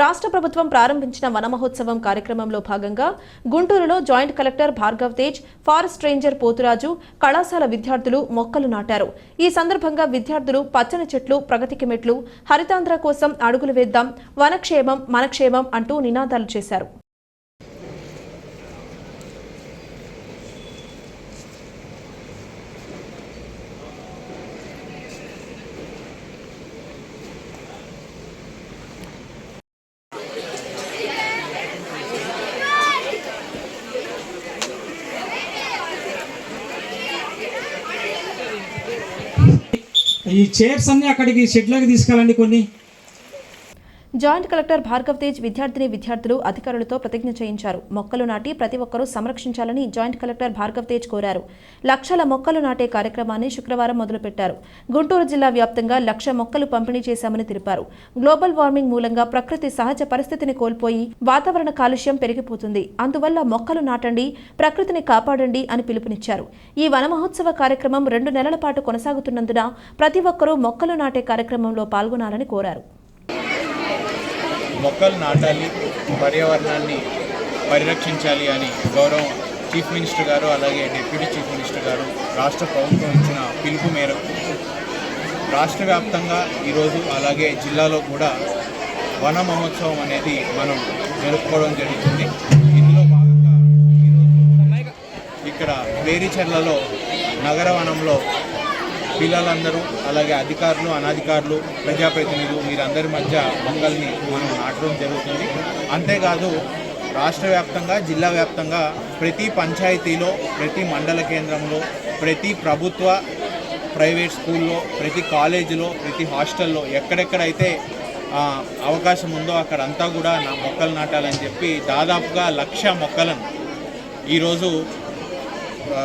రాష్ట్ర ప్రభుత్వం ప్రారంభించిన వనమహోత్సవం కార్యక్రమంలో భాగంగా గుంటూరులో joint collector Bhargav Tej forest ranger Poturaju కళాశాల విద్యార్థులు మొక్కలు నాటారు. ఈ సందర్భంగా విద్యార్థులు పచ్చని చెట్లు ప్రగతికి మెట్లు హరితాంధ్ర కోసం అడుగులు వేద్దాం వనక్షేమం మనక్షేమం అంటూ నినాదాలు చేశారు. ఈ చైర్స్ అన్ని అక్కడికి షెడ్లోకి తీసుకెళ్ళండి కొన్ని. జాయింట్ కలెక్టర్ భార్గవ్ తేజ్ విద్యార్థిని విద్యార్థులు అధికారులతో ప్రతిజ్ఞ చేయించారు. మొక్కలు నాటి ప్రతి ఒక్కరూ సంరక్షించాలని జాయింట్ కలెక్టర్ భార్గవ్ తేజ్ కోరారు. లక్షల మొక్కలు నాటే కార్యక్రమాన్ని శుక్రవారం మొదలుపెట్టారు. గుంటూరు జిల్లా వ్యాప్తంగా లక్ష మొక్కలు పంపిణీ చేశామని తెలిపారు. గ్లోబల్ వార్మింగ్ మూలంగా ప్రకృతి సహజ పరిస్థితిని కోల్పోయి వాతావరణ కాలుష్యం పెరిగిపోతుంది. అందువల్ల మొక్కలు నాటండి ప్రకృతిని కాపాడండి అని పిలుపునిచ్చారు. ఈ వన మహోత్సవ కార్యక్రమం రెండు నెలల పాటు కొనసాగుతున్నందున ప్రతి ఒక్కరూ మొక్కలు నాటే కార్యక్రమంలో పాల్గొనాలని కోరారు. మొక్కలు నాటాలి పర్యావరణాన్ని పరిరక్షించాలి అని గౌరవ చీఫ్ మినిస్టర్ గారు అలాగే డిప్యూటీ చీఫ్ మినిస్టర్ గారు రాష్ట్ర ప్రభుత్వం ఇచ్చిన పిలుపు మేరకు రాష్ట్ర వ్యాప్తంగా ఈరోజు అలాగే జిల్లాలో కూడా వన మహోత్సవం అనేది మనం జరుపుకోవడం జరుగుతుంది. ఇందులో భాగంగా ఈరోజు ఇక్కడ వేరిచెర్లలో నగర వనంలో పిల్లలందరూ అలాగే అధికారులు అనధికారులు ప్రజాప్రతినిధులు వీరందరి మధ్య మొక్కల్ని మనం నాటడం జరుగుతుంది. అంతేకాదు రాష్ట్ర వ్యాప్తంగా జిల్లా వ్యాప్తంగా ప్రతి పంచాయతీలో ప్రతి మండల కేంద్రంలో ప్రతి ప్రభుత్వ ప్రైవేట్ స్కూల్లో ప్రతి కాలేజీలో ప్రతి హాస్టల్లో ఎక్కడెక్కడైతే అవకాశం ఉందో అక్కడంతా కూడా నా మొక్కలు నాటాలని చెప్పి దాదాపుగా లక్ష మొక్కలను ఈరోజు ఆ,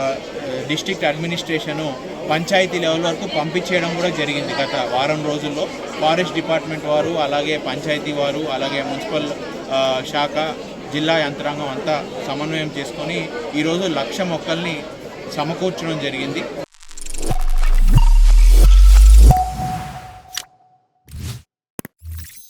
డిస్ట్రిక్ట్ అడ్మినిస్ట్రేషను పంచాయతీ లెవెల్ వరకు పంపించేయడం కూడా జరిగింది గత వారం రోజుల్లో. ఫారెస్ట్ డిపార్ట్మెంట్ వారు అలాగే పంచాయతీ వారు అలాగే మున్సిపల్ శాఖ జిల్లా యంత్రాంగం అంతా సమన్వయం చేసుకొని ఈరోజు లక్ష మొక్కల్ని సమకూర్చడం జరిగింది.